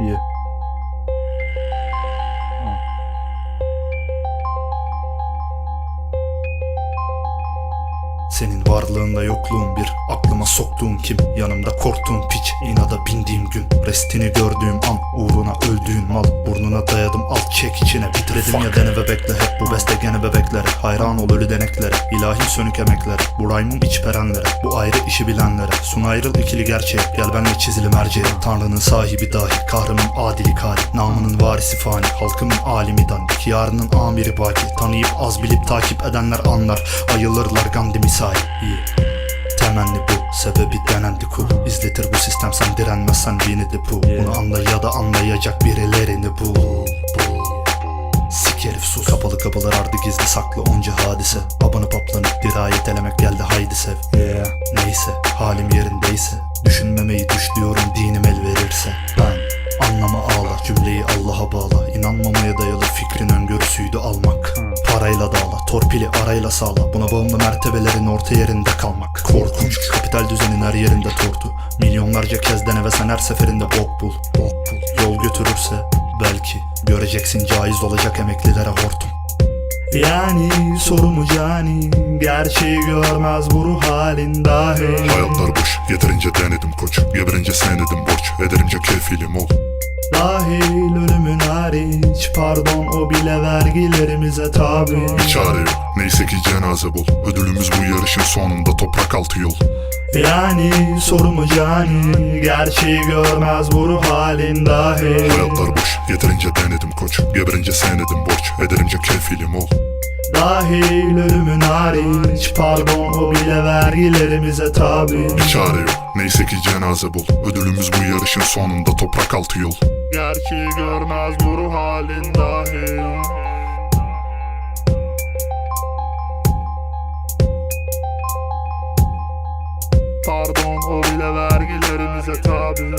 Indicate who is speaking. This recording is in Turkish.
Speaker 1: Yeah.
Speaker 2: Senin varlığında yokluğun bir Aklıma soktuğun kim? Yanımda korktuğun piç inada bindiğim gün. Restini gördüğüm an Uğruna öldüğün mal. Burnuna dayadım alt çek içine. Bitredim ya dene ve bekle hep bu beste gene bebeklere Hayran ol ölü deneklere ilahi sönük emeklere Bu rhyme'ın iç perenlere Bu ayrı işi bilenlere. Sun ayrıl ikili gerçeğe Gel benle çizili merceğe Tanrının sahibi dahi Kahrının adili kari. Namının varisi fani Halkımın alimi dandik Yarının amiri baki. Tanıyıp az bilip takip edenler anlar. Ayılırlar Gandhi misali İyi. Temenni bu. Sebebi denendi kul İzletir bu sistem sen direnmezsen dini de bu. Bunu anla ya da anlayacak birilerini bul. Bul Sik herif sus. Kapalı kapılar ardı gizli saklı onca hadise. Abanıp aplanıp dirayet elemek geldi haydi sev.
Speaker 1: Yeah.
Speaker 2: Neyse halim yerindeyse. Düşünmemeyi düşlüyorum dinim el verirse. Ben anlama ağla cümleyi Allah'a bağla. İnanmamaya dayalı fikrin öngörüsüydü almak. Parayla dağla torpili arayla sağla. Buna bağımlı mertebelerin orta yerinde kalmak. Korkunç kapital düzenin her yerinde tortu. Milyonlarca kez dene ve sen her seferinde bok bul. Bok bul. Yol götürürse belki Göreceksin caiz olacak emeklilere hortum. Yani sorumu cani Gerçeği görmez bu ruh halin dahi.
Speaker 3: Hayatlar boş yeterince denedim koç. Geberince senedim borç. Ederince kefilim ol
Speaker 2: Dahil ölümün hariç. Pardon o bile vergilerimize tabi.
Speaker 3: Bir çare yok. Neyse ki cenaze bul Ödülümüz bu yarışın sonunda toprak altı yol.
Speaker 2: Yani sorumu cani? Gerçeği görmez bu ruh halin dahi.
Speaker 3: Hayatlar boş. Yeterince denedim koç. Geberince senedim borç. Ederince kefilim ol.
Speaker 2: Dahil ölümün hariç. Pardon o bile vergilerimize tabi.
Speaker 3: Bir çare yok. Neyse ki cenaze bul Ödülümüz bu yarışın sonunda toprak altı yol
Speaker 2: Gerçeği görmez bu ruh halin dahi Pardon o bile vergilerimize tabi